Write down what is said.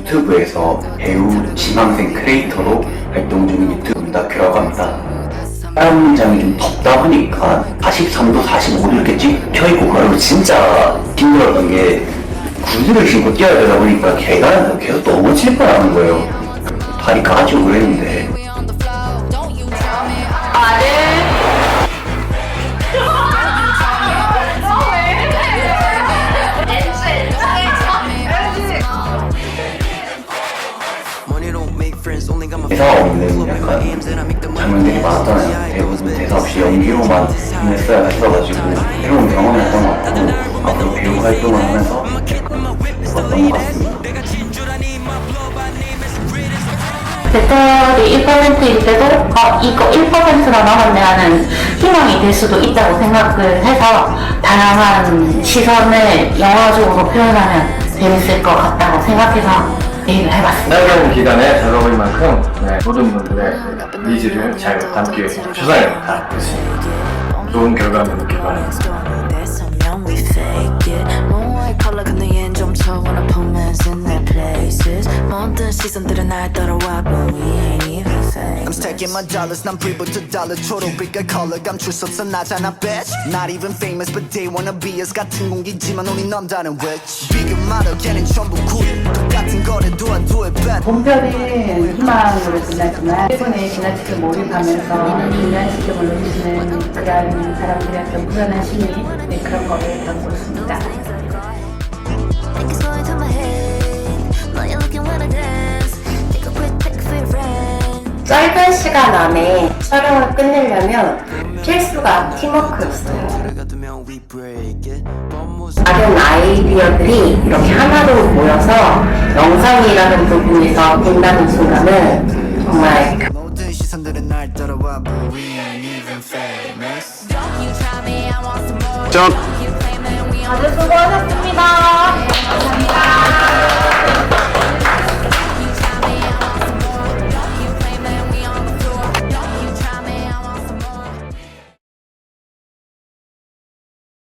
유튜브에서 배우 지망생 크리에이터로 활동 중인 유튜브 다큐라고 합니다. 문장이 좀 덥다 보니까 43도, 45도 이렇게 찍혀있고 그러면 진짜 힘들었던 게 구두를 신고 뛰어야 되다 보니까 계단에서 계속 넘어질 뻔하는 거예요. 다리 까지고 그랬는데 장면들이 많았잖아요. 대부분 대사 없이 연기로만 했어야 했어가지고 새로운 경험이었던 것 같고 앞으로 배우 활동을 하면서 했었던 것 같습니다. 배터리 1%일 때도 어, 이거 1%가 남았네 하는 희망이 될 수도 있다고 생각을 해서 다양한 시선을 영화적으로 표현하면 재밌을 것 같다고 생각해서 얘기를 해봤습니다. 짧은 기간에 잘 어울릴 만큼 네, 모든 분들의 그 니즈를 잘 담기 위해서 최선을 다하겠습니다. 좋은 결과물 있길 바랍니다. 대서면 we fake it No white collar 근데 얜 좀 처원한 performance in their places 먼든 시선들은 날 따라와 but we ain't even I'm famous stacking my dollars 난 불부터 달러 초록빛깔 컬러 감출 수 없어 나잖아 bitch Not even famous but they wanna be us 같은 공기지만 우리 넘다는 witch 비교 말어 걔는 전부 굿 똑같은 거래 do I do it better 본편은 희망으로 끝나지만 일본에 지나치게 몰입하면서 중간시켜 올려주시는 그런 사람들의 어떤 불안한 심리 네, 그런 거를 담고 있습니다. Think it's going to my head Now you're looking when I dance Take a quick pic for your friend 짧은 시간 안에 촬영을 끝내려면 필수가 it 다른 아이디어들이 이렇게 하나로 모여서 영상이라는 부분에서 된다는 순간은 정말 모든 시선들은 날 따라와 but we ain't even famous. 다들 수고하셨습니다.